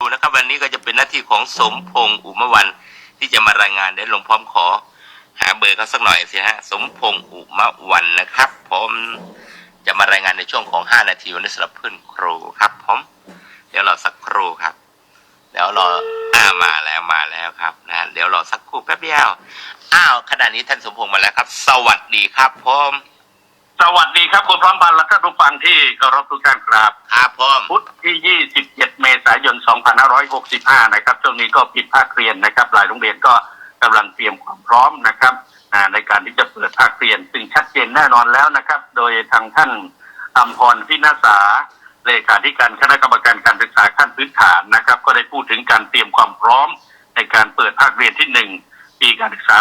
ดูนะครับวันนี้ก็จะเป็นหน้าที่ของสมพงษ์อุมวันที่จะมารายงานเดี๋ยวหลวงพร้อมขอ หาเบอร์เขาสักหน่อยสิฮะสมพงษ์อุมวันนะครับผมจะมารายงานในช่วงของ 5 นาทีวันนี้สำหรับเพื่อนครูครับผมเดี๋ยวรอสักครู่ครับ เดี๋ยวรออ่ามาแล้วมาแล้วครับนะเดี๋ยวรอสักครู่แป๊บเดียวอ้าวขณะนี้ท่านสมพงษ์มาแล้วครับ สวัสดีครับผม สวัสดีครับคุณพร้อมพันธ์และท่านผู้ฟังที่เคารพทุกท่านครับครับผมพุธที่ 27 เมษายน 2565 นะครับช่วงนี้ก็ปิดภาคเรียนนะครับ หลายโรงเรียนก็กำลังเตรียมความพร้อมนะครับอ่าในการที่จะเปิดภาคเรียน ซึ่งชัดเจนแน่นอนแล้วนะครับ โดยทางท่านอัมพรพินาศาเลขาธิการคณะกรรมการการศึกษาขั้นพื้นฐานนะครับ ก็ได้พูดถึงการเตรียมความพร้อม ในการเปิดภาคเรียนที่ 1 ปีการศึกษา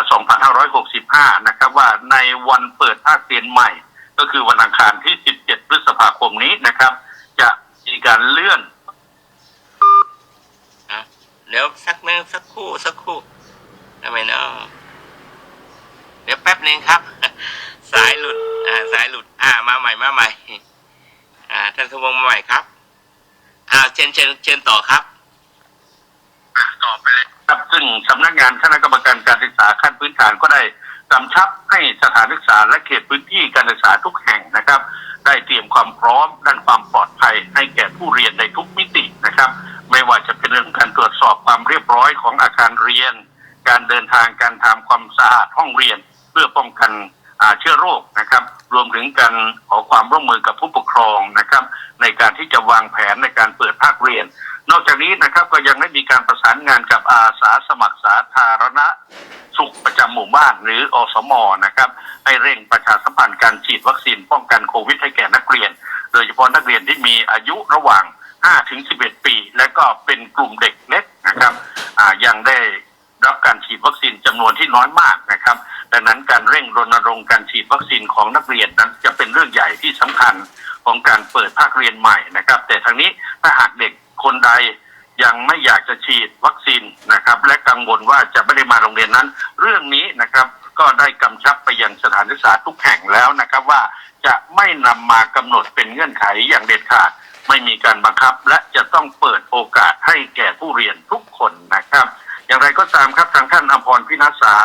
2565 นะครับว่าในวันเปิดภาคเรียนใหม่ ก็คือวันอังคารที่ 17 พฤษภาคมนี้นะครับ จะมีการเลื่อนอะเดี๋ยวสักนึงสักครู่สักครู่ทำไมเนาะเดี๋ยวแป๊บหนึ่งครับ สายหลุด อ่า สายหลุด อ่า มาใหม่มาใหม่ อ่า ท่านสมพงษ์มาใหม่ครับ อ่าเชิญเชิญเชิญต่อครับ ต่อไปเลยครับ ซึ่งสำนักงานคณะกรรมการการศึกษาขั้นพื้นฐานก็ได้ กำชับให้สถานศึกษาและเขตพื้นที่การศึกษาทุกแห่งนะครับ ได้เตรียมความพร้อมด้านความปลอดภัย ให้แก่ผู้เรียนในทุกมิตินะครับ ไม่ว่าจะเป็นเรื่องการตรวจสอบความเรียบร้อยของอาคารเรียน การเดินทางการทำความสะอาดห้องเรียน เพื่อป้องกัน เชื้อโรคนะครับ รวมถึงการขอความร่วมมือกับผู้ปกครองนะครับ ในการที่จะวางแผนในการเปิดภาคเรียน นอกจากนี้นะครับก็ยังได้มีการประสานงานกับอาสาสมัครสาธารณสุขประจำหมู่บ้านหรืออสมนะครับ ให้เร่งประชาสัมพันธ์การฉีดวัคซีนป้องกันโควิดให้แก่นักเรียน โดยเฉพาะนักเรียนที่มีอายุระหว่าง 5 ถึง 11 ปี และก็เป็นกลุ่มเด็กเล็กนะครับยังได้รับการ วัคซีนจำนวนที่น้อยมากนะครับ ดังนั้นการเร่งรณรงค์การฉีดวัคซีนของนักเรียนนั้นจะเป็นเรื่องใหญ่ที่สำคัญของการเปิดภาคเรียนใหม่นะครับ แต่ทางนี้ถ้าหากเด็กคนใดยังไม่อยากจะฉีดวัคซีนนะครับ และกังวลว่าจะไม่ได้มาโรงเรียนนั้น เรื่องนี้นะครับก็ได้กำชับไปยังสถานศึกษาทุกแห่งแล้วนะครับว่าจะไม่นำมากำหนดเป็นเงื่อนไขอย่างเด็ดขาด ไม่มีการบังคับ และจะต้องเปิดโอกาสให้แก่ผู้เรียนทุกคนนะครับ อย่างไรก็ตามครับทางท่านอภรพินาศา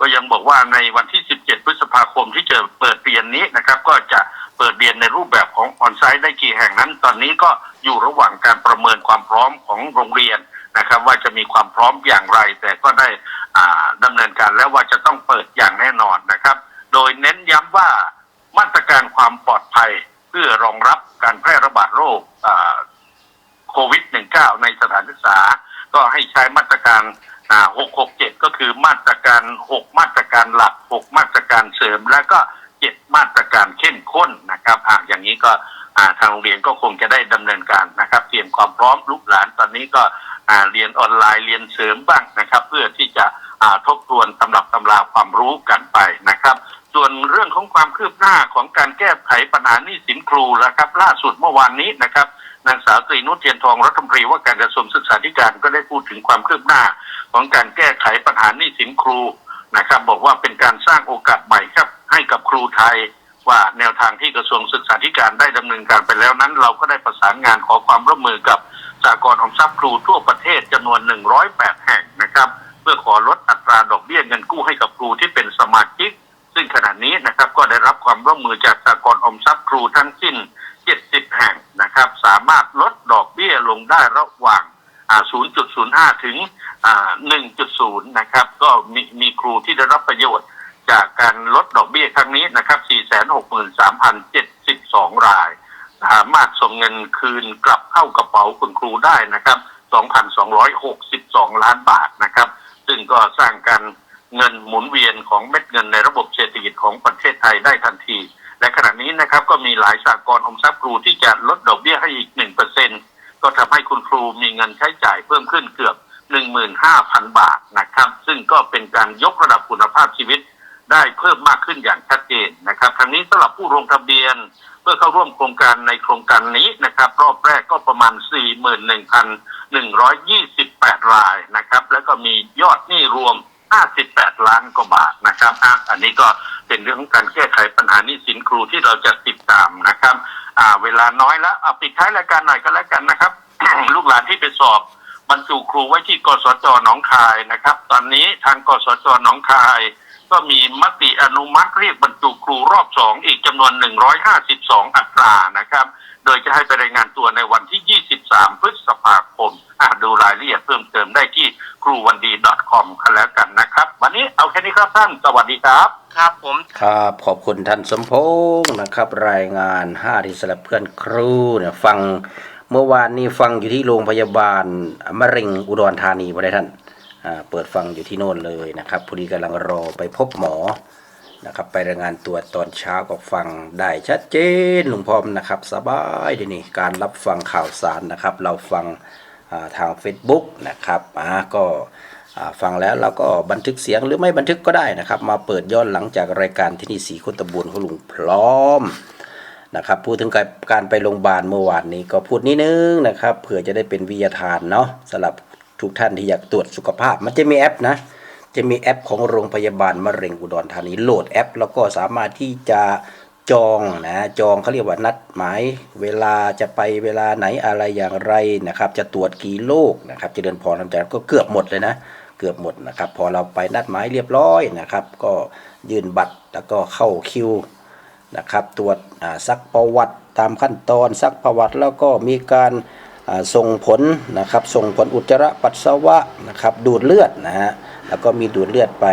ก็ยังบอกว่าในวันที่ 17 พฤษภาคมที่จะเปิดเรียนนี้นะครับ ก็จะเปิดเรียนในรูปแบบของออนไซต์ได้กี่แห่งนั้น ตอนนี้ก็อยู่ระหว่างการประเมินความพร้อมของโรงเรียนนะครับ ว่าจะมีความพร้อมอย่างไร แต่ก็ได้อ่าดำเนินการแล้วว่าจะต้องเปิดอย่างแน่นอนนะครับ โดยเน้นย้ำว่ามาตรการความปลอดภัยเพื่อรองรับการแพร่ระบาดโรคอ่าโควิด -19 ในสถานศึกษา ก็ให้ใช้มาตรการอ่า667ก็คือมาตรการ6มาตรการหลัก6มาตรการเสริม และก็7มาตรการเข้มข้นนะครับอ่าอย่างนี้ก็ทางโรงเรียนก็คงจะได้ดำเนินการนะครับ เตรียมความพร้อมลูกหลานตอนนี้ก็เรียนออนไลน์เรียนเสริมบ้างนะครับ เพื่อที่จะทบทวนตำรับตำราความรู้กันไปนะครับ ส่วนเรื่องของความคืบหน้าของการแก้ไขปัญหาหนี้สินครูนะครับ ล่าสุดเมื่อวานนี้นะครับ นางสาวตรีนุชเทียนทองรัฐมนตรีว่าการกระทรวงศึกษาธิการก็ได้พูดถึงความคืบหน้า ของการแก้ไขปัญหาหนี้สินครูนะครับ บอกว่าเป็นการสร้างโอกาสใหม่ครับ ให้กับครูไทยว่าแนวทางที่กระทรวงศึกษาธิการได้ดำเนินการไปแล้วนั้น เราก็ได้ประสานงานขอความร่วมมือกับสากลออมทรัพย์ครูทั่วประเทศจำนวน 108 แห่งนะครับ เพื่อขอลดอัตราดอกเบี้ยเงินกู้ให้กับครูที่เป็นสมาชิก ซึ่งขณะนี้นะครับก็ได้รับความร่วมมือจากสากลออมทรัพย์ครูทั้งสิ้น 70 แห่งนะครับ สามารถลดดอกเบี้ยลงได้ระหว่าง 0.05 ถึง 1.0 นะครับ ก็มีมีครูที่ได้รับประโยชน์จากการลดดอกเบี้ยครั้งนี้นะครับ 463,072 ราย สามารถส่งเงินคืนกลับเข้ากระเป๋าคุณครูได้นะครับ 2,262 ล้านบาทนะครับ ซึ่งก็สร้างการเงินหมุนเวียนของเม็ดเงินในระบบเศรษฐกิจของประเทศไทยได้ทันที และขณะนี้นะครับก็มีหลายสากลอมทรัพย์ครูที่จะลดดอกเบี้ยให้อีกหนึ่งเปอร์เซ็นก็ทำให้คุณครูมีเงินใช้จ่ายเพิ่มขึ้นเกือบ15,000บาทนะครับ ซึ่งก็เป็นการยกระดับคุณภาพชีวิตได้เพิ่มมากขึ้นอย่างชัดเจนนะครับทางนี้สำหรับผู้ลงทะเบียน เพื่อเข้าร่วมโครงการในโครงการนี้นะครับ รอบแรกก็ประมาณ 41,128 รายนะครับ แล้วก็มียอดหนี้รวม 58 ล้านกว่าบาทนะครับอันนี้ก็ เป็นเรื่องของการแก้ไขปัญหานี้สินครูที่เราจะติดตามนะครับอ่าเวลาน้อยแล้วเอาปิดท้ายรายการหน่อยก็แล้วกันนะครับ ลูกหลานที่ไปสอบบรรจุครูไว้ที่กสจหนองคายนะครับ ตอนนี้ทางกสจหนองคาย ก็มีมติอนุมัติเรียกบรรจุครูรอบสองอีกจำนวน 152 อัตรานะครับ โดยจะให้ไปรายงานตัวในวันที่ 23 พฤษภาคมดูรายละเอียดเพิ่มเติมได้ ครูวันดี .com กันแล้วกันนะครับ วันนี้เอาแค่นี้ครับท่าน สวัสดีครับ ครับผมครับขอบคุณท่านสมพงษ์นะครับ รายงาน5ที่สำหรับเพื่อนครูเนี่ยฟังเมื่อวานนี้ฟังอยู่ที่โรงพยาบาลมะเร็งอุดรธานีพอได้ท่านอ่าเปิดฟังอยู่ที่โน่นเลยนะครับพอดีกำลังรอไปพบหมอนะครับไปรายงานตัวตอนเช้าก็ฟังได้ชัดเจนหลุงพร้อมนะครับ สบายดีนี่การรับฟังข่าวสารนะครับ เราฟัง ทาง Facebook นะครับอ่าก็ฟังแล้วเราก็บันทึกเสียงหรือไม่บันทึกก็ได้นะครับ มาเปิดย้อนหลังจากรายการที่นี่สีคนตะบูนของลุงพร้อมนะครับพูดถึงการไปโรงพยาบาลเมื่อวานนี้ก็พูดนิดนึงนะครับเผื่อจะได้เป็นวิทยาทานเนาะสำหรับทุกท่านที่อยากตรวจสุขภาพ มันจะมีแอปนะจะมีแอปของโรงพยาบาลมะเร็งอุดรธานีโหลดแอป แล้วก็สามารถที่จะ จองนะจองเขาเรียกว่านัดหมายเวลาจะไปเวลาไหนอะไรอย่างไรนะครับ จะตรวจกี่โรคนะครับเจะเดินพรน้ำใจก็เกือบหมดเลยนะเกือบหมดนะครับ พอเราไปนัดหมายเรียบร้อยนะครับ ก็ยื่นบัตรแล้วก็เข้าคิวนะครับตรวจซักประวัติตามขั้นตอนซักประวัติแล้วก็มีการส่งผลนะครับ ส่งผลอุจจาระปัสสาวะนะครับดูดเลือดนะฮะแล้วก็มีดูดเลือดไป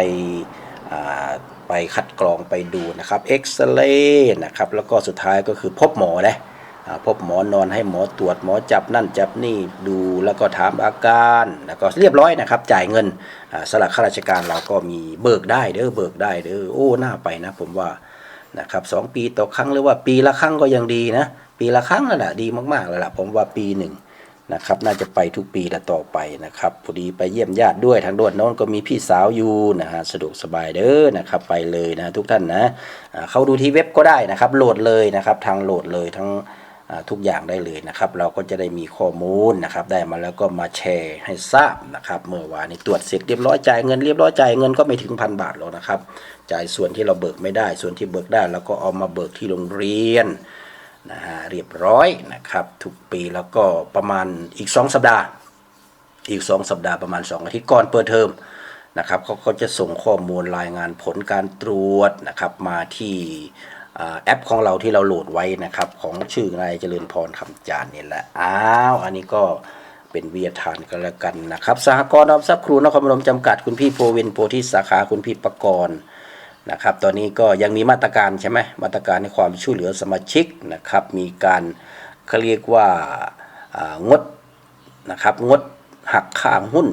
อ่า ไปคัดกรองไปดูนะครับเอ็กซเรย์นะครับแล้วก็สุดท้ายก็คือพบหมอนะพบหมอนอนให้หมอตรวจหมอจับนั่นจับนี่ดูแล้วก็ถามอาการแล้วก็เรียบร้อยนะครับ จ่ายเงินสลักข้าราชการเราก็มีเบิกได้เด้อเบิกได้เด้อโอ้หน่าไปนะผมว่านะครับสองปีต่อครั้งหรือว่าปีละครั้งก็ยังดีนะ ปีละครั้งนั่นแหละดีมากๆแล้วล่ะผมว่าปีหนึ่ง นะครับ น่าจะไปทุกปีและต่อไปนะครับพอดีไปเยี่ยมญาติด้วยทางโดวนโน้นก็มีพี่สาวอยู่นะฮะสะดวกสบายเด้อนะครับไปเลยนะทุกท่านนะเข้าดูที่เว็บก็ได้นะครับโหลดเลยนะครับทางโหลดเลยทั้งทุกอย่างได้เลยนะครับ เราก็จะได้มีข้อมูลนะครับ ได้มาแล้วก็มาแชร์ให้ทราบนะครับ เมื่อวานนี้ตรวจเสร็จเรียบร้อยจ่ายเงินเรียบร้อยจ่ายเงินก็ไม่ถึงพันบาทหรอกนะครับ จ่ายส่วนที่เราเบิกไม่ได้ ส่วนที่เบิกได้เราก็เอามาเบิกที่โรงเรียน นะฮะเรียบร้อยนะครับ ทุกปีแล้วก็ประมาณอีก 2 สัปดาห์ อีก 2 สัปดาห์ประมาณ 2 อาทิตย์ก่อนเปิดเทอมนะครับเขาก็จะส่งข้อมูลรายงานผลการตรวจนะครับมาที่แอปของเราที่เราโหลดไว้นะครับ ของชื่อนายเจริญพรคำจานนี่แหละอ้าวอันนี้ก็เป็นวิทยาทานกันแล้วกันนะครับสหกรณ์ออมทรัพย์ครูนครพนมจำกัดคุณพี่โพวินโพธิสาขาคุณพี่ประกรณ์ นะครับ ตอนนี้ก็ยังมีมาตรการใช่ไหมมาตรการในความช่วยเหลือสมาชิกนะครับ มีการเขาเรียกว่าางดนะครับงดหักค่าหุ้น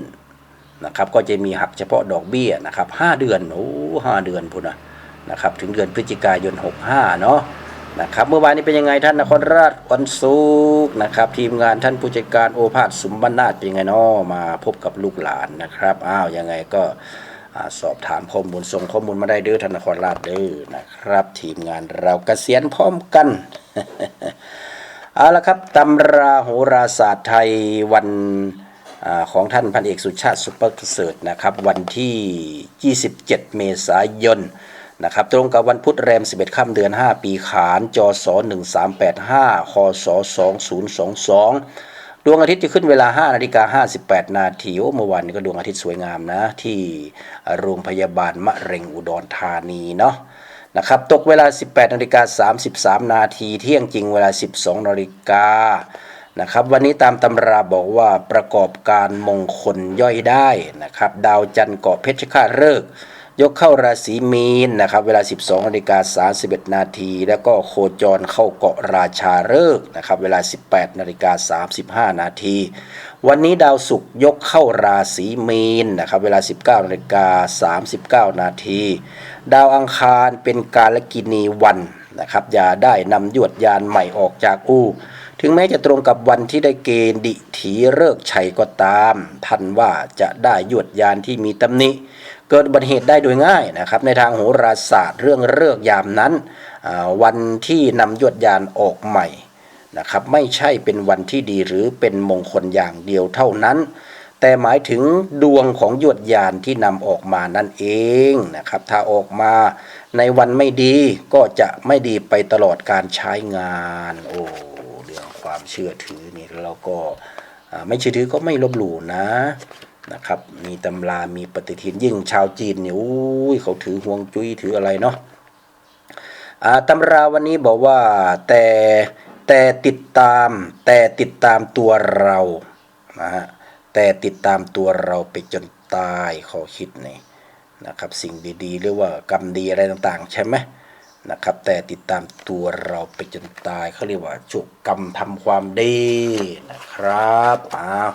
นะครับ ก็จะมีหักเฉพาะดอกเบี้ยนะครับห้าเดือนโอ้ห้าเดือนพุ่นนะนะครับ ถึงเดือนพฤศจิกายน 65 เนาะนะครับเมื่อวานนี้เป็นยังไงท่านนครราชวันศุกร์นะครับ ทีมงานท่านผู้จัดการโอภาสสุมบรรนาถเป็นยังไงเนาะมาพบกับลูกหลานนะครับอ้าวยังไงก็ สอบถามข้อมูลส่งข้อมูลมาได้เด้อธนาครราชเด้อนะครับ ทีมงานเราเกษียณพร้อมกันเอาละครับตำราโหราศาสตร์ไทยวันอของท่านพันเอกสุชาติสุปประเสริฐนะครับ วันที่ 27 เมษายนนะครับตรงกับวันพุธแรม 11 ค่ำเดือน 5 ปีขาน จศ 1385คศ2022 ดวงอาทิตย์จะขึ้นเวลา 5 นาฬิกา 58 นาทีโอ้เมื่อวานนี้ก็ดวงอาทิตย์สวยงามนะ ที่โรงพยาบาลมะเร็งอุดรธานีเนาะนะครับตกเวลา 18 นาฬิกา 33 นาทีเที่ยงจริงเวลา 12 นาฬิกานะครับวันนี้ตามตำราบอกว่าประกอบการมงคลย่อยได้นะครับดาวจันทร์เกาะเพชรฆาตฤกษ์ ยกเข้าราศีมีนนะครับเวลา 12นาฬิกา31 นาที แล้วก็โคจรเข้าเกาะราชาฤกษ์นะครับเวลา 18นาฬิกา35 นาที วันนี้ดาวศุกร์ยกเข้าราศีมีนนะครับเวลา 19นาฬิกา39 นาที ดาวอังคารเป็นกาลกินีวันนะครับอย่าได้นำยวดยานใหม่ออกจากอู่ถึงแม้จะตรงกับวันที่ได้เกณฑ์ดิถีเลิกษ์ชัยก็ตาม ท่านว่าจะได้ยวดยานที่มีตำหนิ เกิดอุบัติเหตุได้โดยง่ายนะครับ ในทางโหราศาสตร์เรื่องเลิกยามนั้น วันที่นำยวดยานออกใหม่นะครับไม่ใช่เป็นวันที่ดีหรือเป็นมงคลอย่างเดียวเท่านั้น แต่หมายถึงดวงของยวดยานที่นำออกมานั่นเองนะครับ ถ้าออกมาในวันไม่ดีก็จะไม่ดีไปตลอดการใช้งานโอ้เรื่องความเชื่อถือนี่เราก็ไม่เชื่อถือก็ไม่ลบหลู่นะ นะครับ มีตำรามีปฏิทินยิ่งชาวจีนเนี่ยอุ้ยเขาถือห่วงจุ้ยถืออะไรเนาะตำราวันนี้บอกว่าแต่แต่ติดตามแต่ติดตามตัวเรานะฮะแต่ติดตามตัวเราไปจนตายขอคิดนี่นะครับสิ่งดีๆ หรือว่ากรรมดีอะไรต่างๆ ใช่ไหมนะครับ แต่ติดตามตัวเราไปจนตายเขาเรียกว่าจุกกรรมทำความดีนะครับอ้าว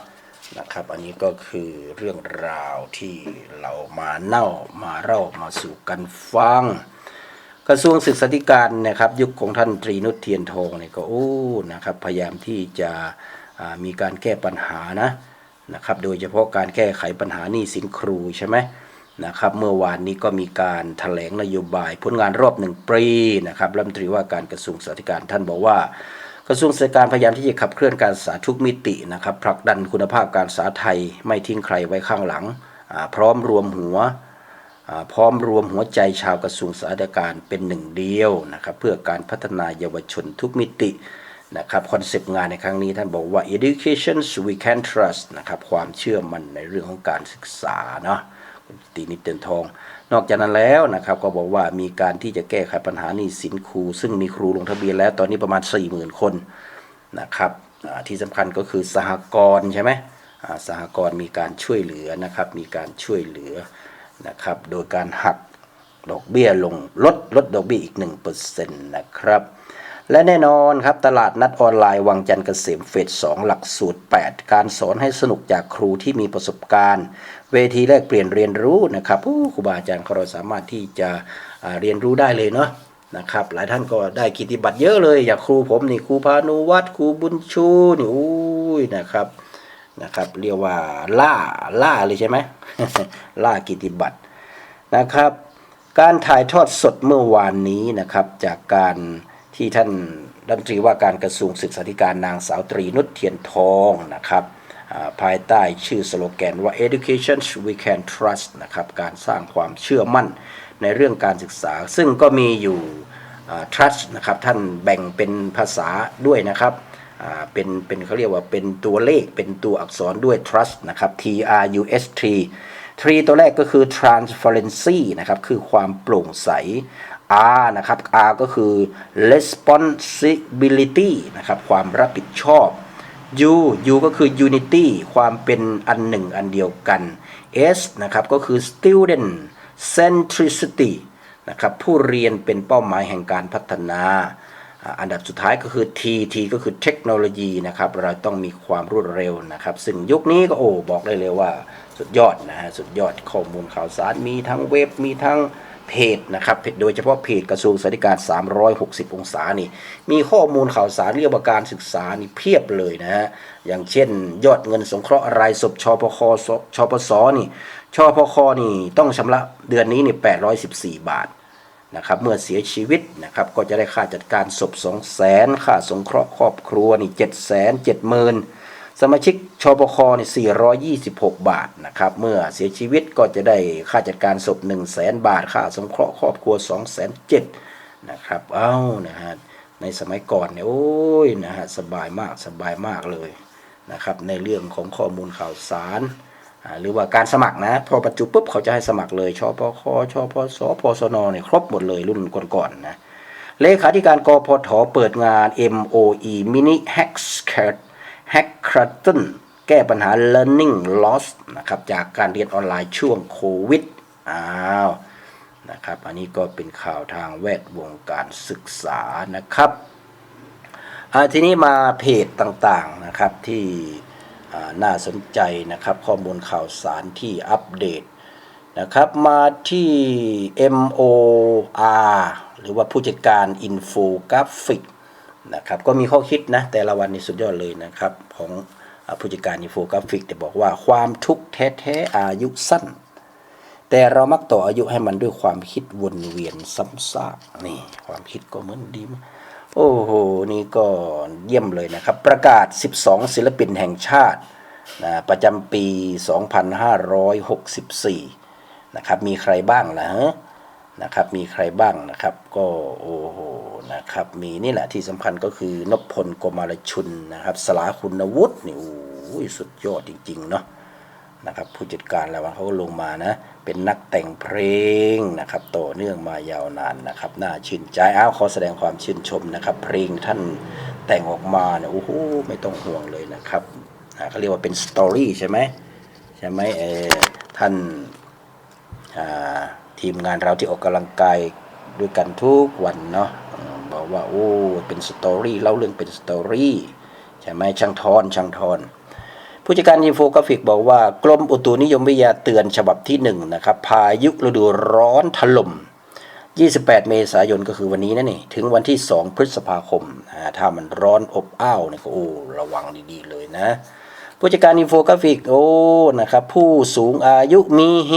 นะครับ อันนี้ก็คือเรื่องราวที่เรามาเน่ามาเล่ามาสู่กันฟัง กระทรวงศึกษาธิการนะครับ ยุคของท่านตรีนุชเทียนทองเนี่ยก็โอ้นะครับพยายามที่จะมีการแก้ปัญหานะนะครับ โดยเฉพาะการแก้ไขปัญหานี้สินครูใช่ไหมนะครับเมื่อวานนี้ก็มีการแถลงนโยบายผลงานรอบหนึ่งปีนะครับรัฐมนตรีว่าการกระทรวงสาธิการท่านบอกว่า กระทรวงศึกษาการพยายามที่จะขับเคลื่อนการศึกษาทุกมิตินะครับผลักดันคุณภาพการศึกษาไทยไม่ทิ้งใครไว้ข้างหลัง พร้อมรวมหัวพร้อมรวมหัวใจชาวกระทรวงสาธการเป็นหนึ่งเดียวนะครับเพื่อการพัฒนาเยาวชนทุกมิตินะครับคอนเซปต์งานในครั้งนี้ท่านบอกว่า education we can trust นะครับความเชื่อมั่นในเรื่องของการศึกษาเนาะตีนิดเดินทอง นอกจากนั้นแล้วนะครับก็บอกว่ามีการที่จะแก้ไขปัญหานี้สินครู ซึ่งมีครูลงทะเบียนแล้วตอนนี้ประมาณ 40,000 คนนะครับที่สำคัญก็คือสหกรณ์ใช่ไหมสหกรณ์มีการช่วยเหลือนะครับ มีการช่วยเหลือนะครับ โดยการหักดอกเบี้ยลงลดลดดอกเบี้ยอีก1%นะครับ และแน่นอนครับตลาดนัดออนไลน์วังจันทร์เกษมเฟส2หลักสูตร 8 การสอนให้สนุกจากครูที่มีประสบการณ์ เวทีแลกเปลี่ยนเรียนรู้นะครับผู้ครูบาอาจารย์เราสามารถที่จะเรียนรู้ได้เลยเนาะนะครับหลายท่านก็ได้กิตติบัตรเยอะเลยอย่างครูผมนี่ครูพานุวัฒน์ครูบุญชูนี่อุ้ยนะครับนะครับเรียกว่าล่าล่าเลยใช่ไหมล่ากิตติบัตรนะครับ การถ่ายทอดสดเมื่อวานนี้นะครับจากการ ที่ท่านรัฐมนตรีว่าการกระทรวงศึกษาธิการนางสาวตรีนุชเทียนทองนะครับภายใต้ชื่อสโลแกนว่า education we can trust นะครับการสร้างความเชื่อมั่นในเรื่องการศึกษา ซึ่งก็มีอยู่ trust นะครับท่านแบ่งเป็นภาษาด้วยนะครับเป็นเป็นเขาเรียกว่าเป็นตัวเลขเป็นตัวอักษรด้วย trust นะครับ T R U S T ทรีตัวแรกก็คือ transparency นะครับ คือความโปร่งใส R นะครับ R ก็คือ responsibility นะครับ ความรับผิดชอบ U U ก็คือ unity ความเป็นอันหนึ่งอันเดียวกัน S นะครับก็คือ student centricity นะครับผู้เรียนเป็นเป้าหมายแห่งการพัฒนา อันดับสุดท้ายก็คือ T T ก็คือเทคโนโลยีนะครับ เราต้องมีความรวดเร็วนะครับ ซึ่งยุคนี้ก็โอ้บอกได้เลยว่าสุดยอดนะฮะสุดยอดข้อมูลข่าวสารมีทั้งเว็บมีทั้ง เพจนะครับโดยเฉพาะเพจกระทรวงสาธารณการ 360 องศานี่ มีข้อมูลข่าวสารเรื่องการศึกษานี่เพียบเลยนะฮะอย่างเช่น ยอดเงินสงเคราะห์รายศพชพคชปสนี่ชพคนี่ต้องชำระเดือนนี้นี่ 814 บาทนะครับเมื่อเสียชีวิตนะครับก็จะได้ค่าจัดการศพ2 0 0แสนค่าสงเคราะห์ครอบครัวนี่ 7 7 0 0 0 0 สมาชิกชปคนี่426 บาทนะครับ เมื่อเสียชีวิตก็จะได้ค่าจัดการศพ 1 0 0 0 0แสนบาท ค่าสงเคราะห์ครอบครัว2 0 0 0 0นะครับ เอ้า นะฮะ ในสมัยก่อนเนี่ย โอ้ย นะฮะ สบายมาก สบายมากเลยนะครับ ในเรื่องของข้อมูลข่าวสาร หรือว่าการสมัครนะ พอประจุปุ๊บเขาจะให้สมัครเลย ชปคชปสพสนเนี่ย ครบหมดเลยรุ่นก่อนๆนะ เลขาธิการกพทเปิดงาน MOE Mini Hack s c a t แก้ปัญหา Learning Loss นะครับจากการเรียนออนไลน์ช่วงโควิดอ้าวนะครับอันนี้ก็เป็นข่าวทางแวดวงการศึกษานะครับอ่าทีนี้มาเพจต่างๆนะครับที่อ่าน่าสนใจนะครับข้อมูลข่าวสารที่อัปเดตนะครับมาที่ MOR หรือว่าผู้จัดการอิ นะครับก็มีข้อคิดนะแต่ละวันนี่สุดยอดเลยนะครับ ของผู้จัดการอินโฟกราฟิกแต่บอกว่าความทุกข์แท้ๆอายุสั้น แต่เรามักต่ออายุให้มันด้วยความคิดวนเวียนซ้ำซากนี่ความคิดก็เหมือนดีมากโอ้โห นี่ก็เยี่ยมเลยนะครับ ประกาศ 12 ศิลปินแห่งชาตินะประจำปี 2564 นะครับ มีใครบ้างนะฮะนะครับ มีใครบ้างนะครับ ก็โอ้โห นะครับ มีนี่แหละที่สำคัญก็คือนพพลกมารชุนนะครับ สลาคุณวุฒินี่โอ้โหอุ้ยสุดยอดจริง ๆ เนาะนะครับผู้จัดการแล้วเขาก็ลงมานะ เป็นนักแต่งเพลงนะครับต่อเนื่องมายาวนานนะครับ น่าชื่นใจอ้าวขอแสดงความชื่นชมนะครับ เพลงท่านแต่งออกมาเนี่ยโอ้โหไม่ต้องห่วงเลยนะครับเขาเรียกว่าเป็นสตอรี่ใช่ไหมใช่ไหมเออท่านาทีมงานเราที่ออกกำลังกายด้วยกันทุกวันเนาะ บอกว่า โอ้ เป็นสตอรี่เล่าเรื่องเป็นสตอรี่ใช่ไหมช่างทอนช่างทอนผู้จัดการอินโฟกราฟิกบอกว่ากรมอุตุนิยมวิทยาเตือนฉบับที่1นะครับพายุฤดูร้อนถล่ม 28 เมษายนก็คือวันนี้นะนี่ถึงวันที่ 2 พฤษภาคมถ้ามันร้อนอบอ้าวเนี่ยก็โอ้ระวังดีๆเลยนะผู้จัดการอินโฟกราฟิกโอ้นะครับผู้สูงอายุมีเฮ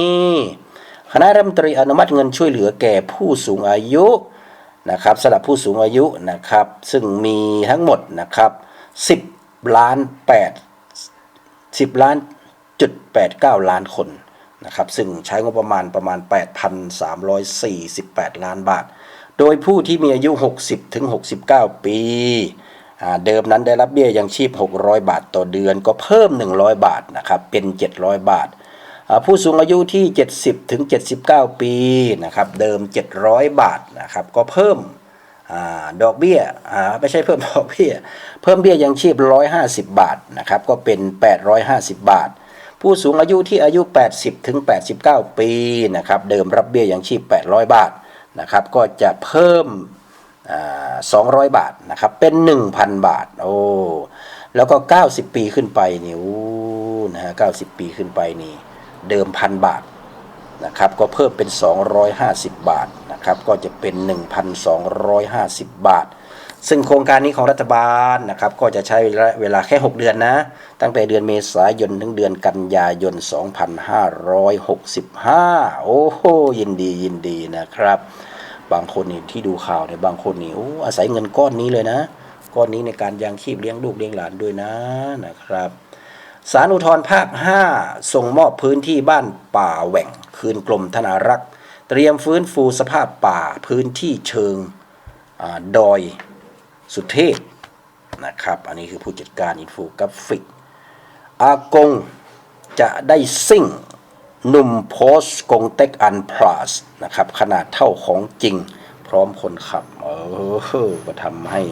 คณะรัฐมนตรีอนุมัติเงินช่วยเหลือแก่ผู้สูงอายุ นะครับสำหรับผู้สูงอายุนะครับซึ่งมีทั้งหมดนะครับ 10 ล้าน 8 10 ล้านจุด89 ล้านคนนะครับซึ่งใช้งบประมาณประมาณ 8,348 ล้านบาท โดยผู้ที่มีอายุ 60 ถึง 69 ปีอ่าเดิมนั้นได้รับเบี้ยยังชีพ 600 บาทต่อเดือนก็เพิ่ม 100 บาทนะครับเป็น 700 บาทอ่า ผู้สูงอายุที่ 70ถึง79 ปีนะครับเดิม 700 บาทนะครับก็เพิ่มอดอกเบี้ยไม่ใช่เพิ่มดอกเบี้ย เพิ่มเบี้ยยังชีพ 150 บาทนะครับก็เป็น 850 บาท ผู้สูงอายุที่อายุ 80ถึง89 ปีนะครับเดิมรับเบี้ยยังชีพ 800 บาทนะครับก็จะเพิ่มอ่า200 บาทนะครับเป็น 1,000 บาทโอ้แล้วก็ 90 ปีขึ้นไปนี่โอ้นะฮะ90 ปีขึ้นไปนี่ เดิมพันบาทนะครับก็เพิ่มเป็น 250 บาทนะครับก็จะเป็น 1,250 บาท ซึ่งโครงการนี้ของรัฐบาลนะครับก็จะใช้เวลาแค่ 6 เดือนนะ ตั้งแต่เดือนเมษายนถึงเดือนกันยายน 2565 โอ้โหยินดียินดีนะครับ บางคนนี่ที่ดูข่าวเนี่ยบางคนนี่โอ้อาศัยเงินก้อนนี้เลยนะ ก้อนนี้ในการยังชีพเลี้ยงลูกเลี้ยงหลานด้วยนะนะครับ สารอุทธรภาค 5 ส่งมอบพื้นที่บ้านป่าแหว่ง คืนกรมธนารักษ์เตรียมฟื้นฟูสภาพป่าพื้นที่เชิงอดอยสุเทพนะครับ อันนี้คือผู้จัดการอินโฟกราฟิก อากงจะได้ซิ่งหนุ่มโพสกงเต็กอันพลาสนะครับ ขนาดเท่าของจริง พร้อมคนขับ เออก็ทำให้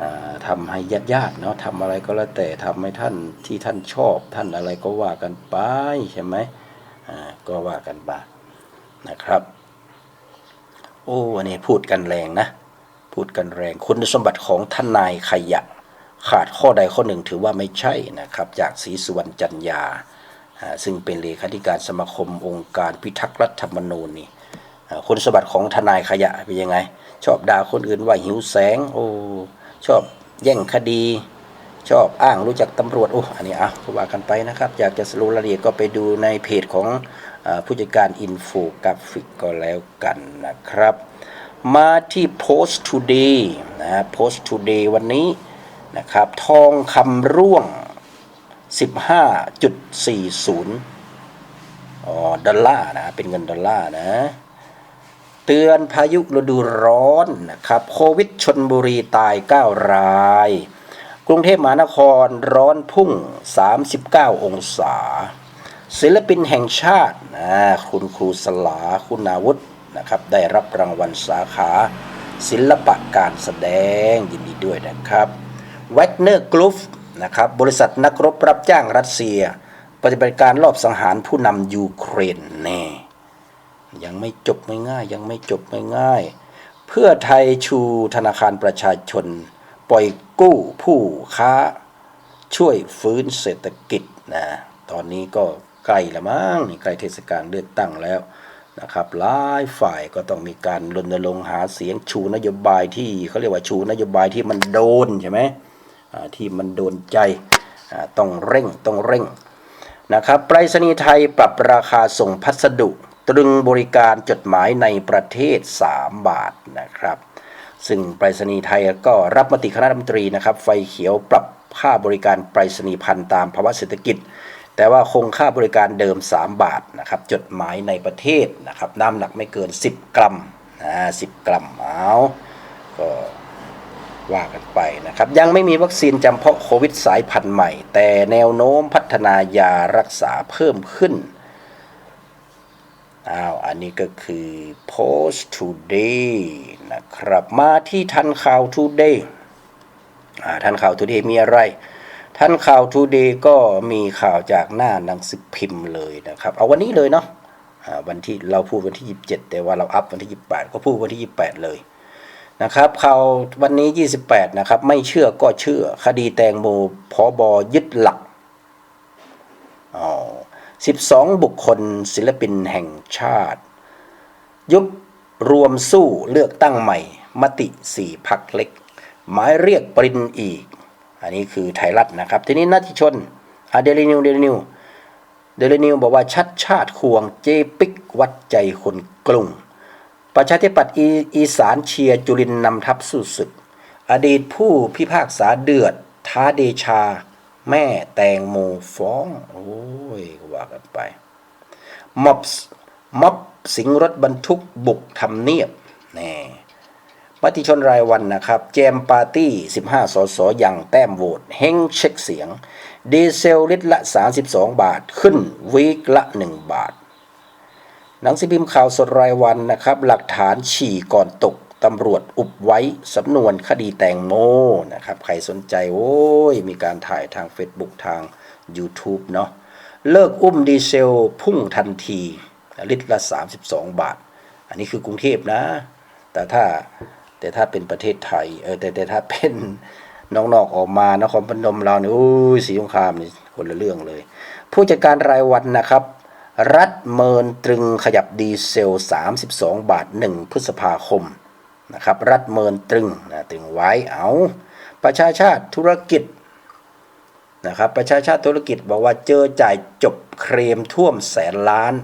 อ่าทำให้ญาติญาติๆเนาะทำอะไรก็แล้วแต่ทำให้ท่านที่ท่านชอบ ท่านอะไรก็ว่ากันไปใช่ไหมก็ว่ากันไปนะครับ โอ้อันนี้พูดกันแรงนะ พูดกันแรง คุณสมบัติของทนายขยะ ขาดข้อใดข้อหนึ่งถือว่าไม่ใช่นะครับ จากศรีสุวรรณจันยา ซึ่งเป็นเลขาธิการสมาคมองค์การพิทักษ์รัฐธรรมนูญนี่คุณสมบัติของทนายขยะเป็นยังไง ชอบด่าคนอื่นว่าหิวแสง โอ้ ชอบแย่งคดี ชอบอ้างรู้จักตำรวจโอ้อันนี้อะก็ว่ากันไปนะครับ อยากจะสรุปรายละเอียดก็ไปดูในเพจของอผู้จัดการอินโฟกราฟิกก็แล้วกันนะครับ มาที่ Post Today นะ Post Today วันนี้นะครับ ทองคำร่วง 15.40 อ๋อ ดอลลาร์นะ เป็นเงินดอลลาร์นะ เตือนพายุฤดูร้อนนะครับโควิดชนบุรีตาย 9 ราย กรุงเทพมหานครร้อนพุ่ง 39 องศา ศิลปินแห่งชาตินะคุณครูสลาคุณาวุฒินะครับได้รับรางวัลสาขา ศิลปะการแสดงยินดีด้วยนะครับแวกเนอร์กรุ๊ฟนะครับบริษัทนักรบรับจ้างรัสเซีย ปฏิบัติการลอบสังหารผู้นำยูเครนแน่ ยังไม่จบไม่ง่าย ยังไม่จบไม่ง่าย เพื่อไทยชูธนาคารประชาชน ปล่อยกู้ผู้ค้า ช่วยฟื้นเศรษฐกิจนะตอนนี้ก็ใกล้ละมั้งใกล้เทศกาลเลือกตั้งแล้วนะครับหลายฝ่ายก็ต้องมีการรณรงค์หาเสียงชูนโยบายที่เขาเรียกว่าชูนโยบายที่มันโดนใช่ไหมที่มันโดนใจต้องเร่งต้องเร่งนะครับไปรษณีย์ไทยปรับราคาส่งพัสดุ ตรึงบริการจดหมายในประเทศ 3 บาทนะครับ ซึ่งไปรษณีย์ไทยก็รับมติคณะรัฐมนตรีนะครับ ไฟเขียวปรับค่าบริการไปรษณีย์พันตามภาวะเศรษฐกิจ แต่ว่าคงค่าบริการเดิม 3 บาทนะครับ จดหมายในประเทศนะครับน้ำหนักไม่เกิน 10 กรัมนะ10กรัมเอาก็ว่ากันไปนะครับ ยังไม่มีวัคซีนจำเพาะโควิดสายพันธุ์ใหม่ แต่แนวโน้มพัฒนายารักษาเพิ่มขึ้น อ้าวอันนี้ก็คือ post today นะครับมาที่ทันข่าว today อ่าทันข่าว today มีอะไร ทันข่าว today ก็มีข่าวจากหน้าหนังสือพิมพ์เลยนะครับ เอาวันนี้เลยเนาะอ่าวันที่เราพูดวันที่ 27 แต่ว่าเราอัพวันที่ 28 ก็พูดวันที่ 28 เลยนะครับข่าววันนี้ 28 นะครับ ไม่เชื่อก็เชื่อ คดีแตงโมพอบอยึดหลัก 12 บุคคลศิลปินแห่งชาติ ยุบรวมสู้เลือกตั้งใหม่ มติ4พักเล็ก หมายเรียกปรินอีก อันนี้คือไทยรัฐนะครับ ทีนี้นัติชนอะเดลินิวเดลินิวเดลินิวบอกว่าชัดชาติควงเจปิกวัดใจคนกรุง ประชาธิปัตย์อีอีสานเชียร์จุลินนำทัพสู้ศึก อดีตผู้พิพากษาเดือดท้าเดชา แม่แตงโมฟ้อง โอ้ยว่ากันไปม็อบม็อบสิงรถบรรทุกบุกทำเนียบแน่มติชนรายวันนะครับ แจมปาร์ตี้ 15 สสอย่างแต้มโหวตเฮงเช็คเสียง ดีเซลลิตรละ 32 บาทขึ้นวีคละ 1 บาท หนังสือพิมพ์ข่าวสดรายวันนะครับ หลักฐานฉี่ก่อนตก ตำรวจอุบไว้สำนวนคดีแตงโมนะครับ ใครสนใจโอ้ย มีการถ่ายทาง Facebook ทาง YouTube เนาะเลิกอุ้มดีเซลพุ่งทันที ลิตรละ 32 บาท อันนี้คือกรุงเทพนะ แต่ถ้าแต่ถ้าเป็นประเทศไทยเออแต่แต่ถ้าเป็นนองนอกออกมานครพนมเราเนี่ยโอ้ยสีสงครามนี่คนละเรื่องเลย ผู้จัดการรายวันนะครับ รัฐเมินตรึงขยับดีเซล 32 บาท 1 พฤษภาคม นะครับรัฐเมินตรึงนะตรึงไว้เอาประชาชาติธุรกิจนะครับประชาชาติธุรกิจบอกว่าเจอจ่ายจบเครมท่วมแสนล้าน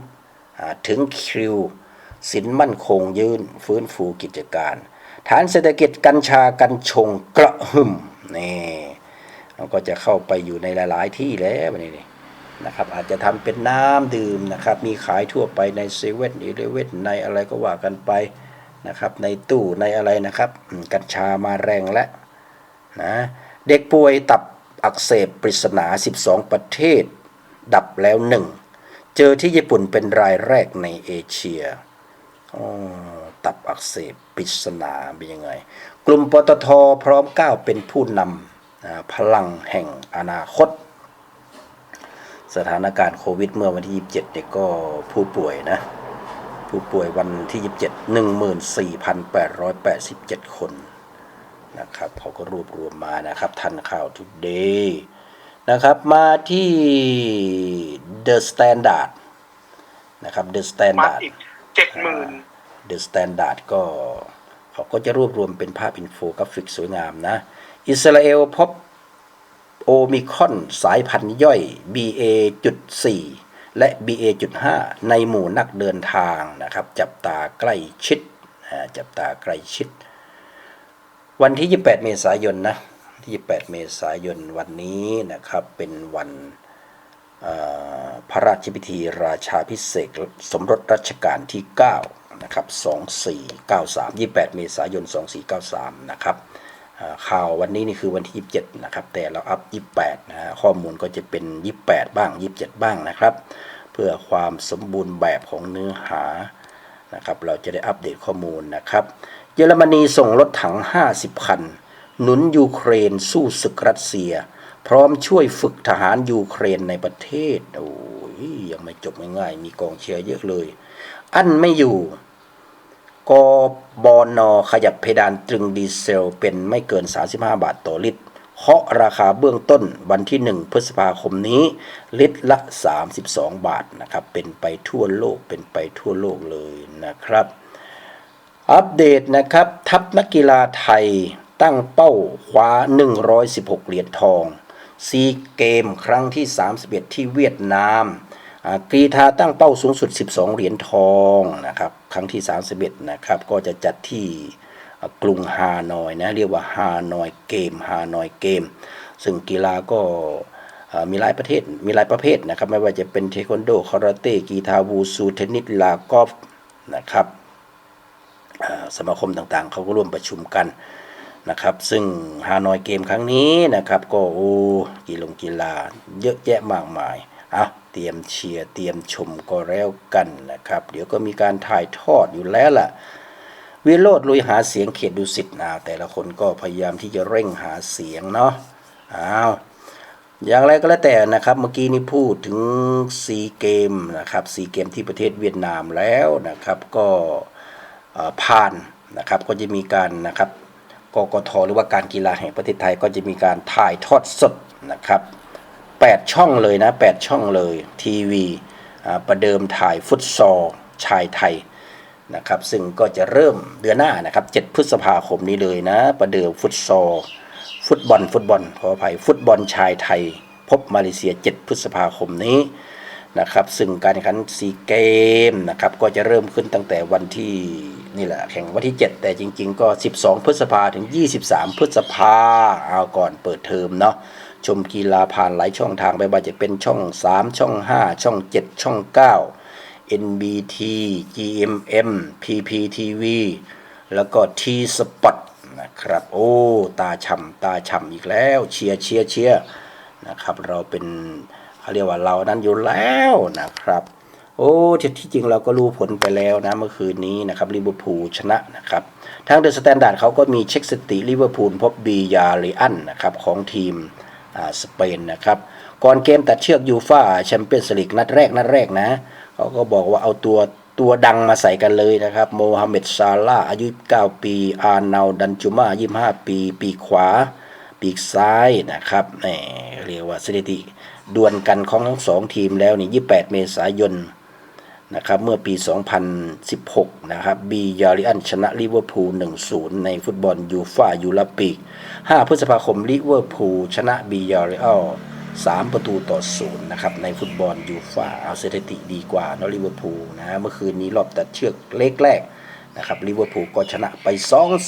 ถึงคิว สินมั่นคงยืนฟื้นฟูกิจการ ฐานเศรษฐกิจกัญชากัญชงกระหึ่มนี่เราก็จะเข้าไปอยู่ในหลาย ๆ ที่แล้วนี่นี่นะครับอาจจะทำเป็นน้ำดื่มนะครับมีขายทั่วไปในเซเว่นอีเลเว่นในอะไรก็ว่ากันไป นะครับ ในตู้ในอะไรนะครับกัญชามาแรงและนะเด็กป่วยตับอักเสบปริศนา 12 ประเทศ ดับแล้วหนึ่งเจอที่ญี่ปุ่นเป็นรายแรกในเอเชียตับอักเสบปริศนาเป็นยังไง กลุ่มปตทพร้อมก้าวเป็นผู้นำพลังแห่งอนาคต สถานการณ์โควิดเมื่อวันที่ 27เนี่ยก็ผู้ป่วยนะ ผู้ป่วยวันที่ 27 14,887 คนนะครับเขาก็รวบรวมมานะครับ ทันข่าวทุกเดย์นะครับ มาที่ The Standard นะครับ The มา Standard อีกเจ็ดหมื่นเดอะสแตนดาร์ดก็เขาก็จะรวบรวมเป็นภาพอินโฟกราฟิกสวยงามนะ อิสราเอลพบโอมิครอนสายพันธุ์ย่อย BA.4 และ BA.5 ในหมู่นักเดินทางนะครับ จับตาใกล้ชิดจับตาใกล้ชิด วันที่ 28 เมษายนนะที่28 เมษายนวันนี้นะครับเป็นวันพระราชพิธีราชาพิเศษสมรสรัชกาลที่9นะครับ2493 28 เมษายน 2493 นะครับ ข่าววันนี้นี่คือวันที่ 27 นะครับ แต่เราอัพ 28 นะฮะข้อมูลก็จะเป็น 28 บ้าง 27 บ้างนะครับ เพื่อความสมบูรณ์แบบของเนื้อหานะครับ เราจะได้อัปเดตข้อมูลนะครับ เยอรมนีส่งรถถัง 50 คัน หนุนยูเครนสู้ศึกรัสเซีย พร้อมช่วยฝึกทหารยูเครนในประเทศ โอ้ยยังไม่จบง่ายๆมีกองเชียร์เยอะเลย อันไม่อยู่ กบนขยับเพดานตรึงดีเซลเป็นไม่เกิน 35 บาทต่อลิตรเคาะราคาเบื้องต้นวันที่ 1 พฤษภาคมนี้ ลิตรละ 32 บาทนะครับ เป็นไปทั่วโลกเป็นไปทั่วโลกเลยนะครับ อัปเดตนะครับ ทัพนักกีฬาไทยตั้งเป้าคว้า 116 เหรียญทองซีเกมครั้งที่ 31 ที่เวียดนาม กรีธาตั้งเป้าสูงสุด 12 เหรียญทองนะครับครั้งที่ 31 นะครับก็จะจัดที่กรุงฮานอยนะเรียกว่าฮานอยเกมฮานอยเกม ซึ่งกีฬาก็มีหลายประเทศมีหลายประเภทนะครับ ไม่ว่าจะเป็นเทควันโดคาราเต้กีฬาวูซูเทนนิสลากอล์ฟนะครับสมาคมต่างๆ เขาก็ร่วมประชุมกันนะครับ ซึ่งฮานอยเกมครั้งนี้นะครับ ก็โอ้กีฬงกีฬาเยอะแยะมากมาย เอาเตรียมเชียร์เตรียมชมก็แล้วกันนะครับ เดี๋ยวก็มีการถ่ายทอดอยู่แล้วล่ะวิโรธลุยหาเสียงเขตดุสิตนะแต่ละคนก็พยายามที่จะเร่งหาเสียงเนาะอ้าวอย่างไรก็แล้วแต่นะครับ เมื่อกี้นี้พูดถึงซีเกมนะครับซีเกมที่ประเทศเวียดนามแล้วนะครับก็ผ่านนะครับก็จะมีการนะครับกกทหรือว่าการกีฬาแห่งประเทศไทยก็จะมีการถ่ายทอดสดนะครับ 8 ช่องเลยนะ 8 ช่องเลยทีวีประเดิมถ่ายฟุตซอลชายไทยนะครับซึ่งก็จะเริ่มเดือนหน้านะครับ 7 พฤษภาคมนี้เลยนะ ประเดิมฟุตซอลฟุตบอล ฟุตบอลขออภัยฟุตบอลชายไทย พบมาเลเซีย 7 พฤษภาคมนี้นะครับซึ่งการแข่งขันซีเกมนะครับก็จะเริ่มขึ้นตั้งแต่วันที่นี่แหละแข่งวันที่ 7 แต่จริง ๆ ก็ 12 พฤษภาถึง 23 พฤษภาเอาก่อนเปิดเทอมเนาะ ชมกีฬาผ่านหลายช่องทางไม่ว่าจะเป็นช่อง 3 ช่อง 5 ช่อง 7 ช่อง 9 NBT GMM PPTV แล้วก็ T Spot นะครับ โอ้ ตาช่ำตาช่ำอีกแล้วเชียร์เชียร์เชียร์นะครับ เราเป็นเขาเรียกว่าเรานั้นอยู่แล้วนะครับ โอ้ที่ที่จริงเราก็รู้ผลไปแล้วนะเมื่อคืนนี้นะครับลิเวอร์พูลชนะนะครับ ทางเดอะสแตนดาร์ดเขาก็มีเช็คสติลิเวอร์พูลพบบียาเรอันนะครับของทีม สเปนนะครับก่อนเกมตัดเชือกยูฟ่าแชมเปี้ยนส์ลีกนัดแรกนัดแรกนะเขาก็บอกว่าเอาตัวตัวดังมาใส่กันเลยนะครับโมฮัมเหม็ดซาลาอายุ 9 ปี อาร์นาวดันจูมา 25 ปี ปีขวา ปีกซ้ายนะครับแหมเรียกว่าสถิติดวลกันของทั้งสองทีมแล้วนี่ 28 เมษายน นะครับเมื่อปี 2016 นะครับบียาริอันชนะลิเวอร์พูล 1-0 ในฟุตบอลยูฟ่ายูโรปีก 5 พฤษภาคมลิเวอร์พูล ชนะบียาริอัล3 ประตูต่อ 0 นะครับ ในฟุตบอลยูฟ่าเอาสถิติดีกว่าเนอะลิเวอร์พูลนะเมื่อคืนนี้รอบตัดเชือกเล็กแรกนะครับลิเวอร์พูลก็ชนะไป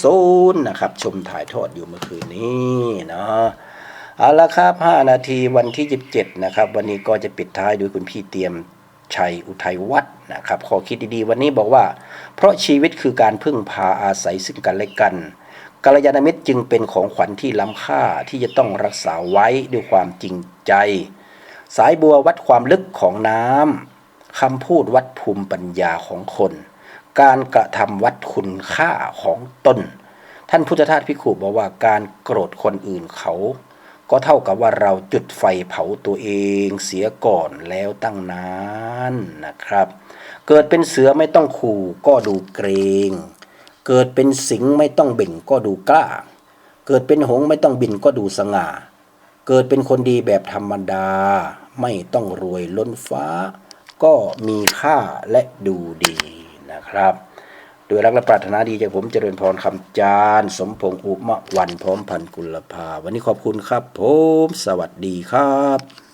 2-0 นะครับ ชมถ่ายทอดอยู่เมื่อคืนนี้เนาะเอาละครับ 5 นาทีวันที่ 27 นะครับ วันนี้ก็จะปิดท้ายด้วยคุณพี่เตรียม ชัยอุทัยวัฒนะครับข้อคิดดีๆ วันนี้บอกว่า เพราะชีวิตคือการพึ่งพาอาศัยซึ่งกันและกันกัลยาณมิตรจึงเป็นของขวัญที่ล้ำค่าที่จะต้องรักษาไว้ด้วยความจริงใจ สายบัววัดความลึกของน้ำคำพูดวัดภูมิปัญญาของคน การกระทำวัดคุณค่าของตน ท่านพุทธทาสพิคุบอกว่าการโกรธคนอื่นเขา ก็เท่ากับว่าเราจุดไฟเผาตัวเองเสียก่อนแล้วตั้งนานนะครับ เกิดเป็นเสือไม่ต้องขู่ก็ดูเกรง เกิดเป็นสิงไม่ต้องเบ่งก็ดูกล้า เกิดเป็นหงไม่ต้องบินก็ดูสง่า เกิดเป็นคนดีแบบธรรมดา ไม่ต้องรวยล้นฟ้า ก็มีค่าและดูดีนะครับ ดยรักและปรารถนาดีจากผมเจริญพรคำจานสมพงษ์อุมะวันพร้อมพันกุลภา วันนี้ขอบคุณครับผม สวัสดีครับ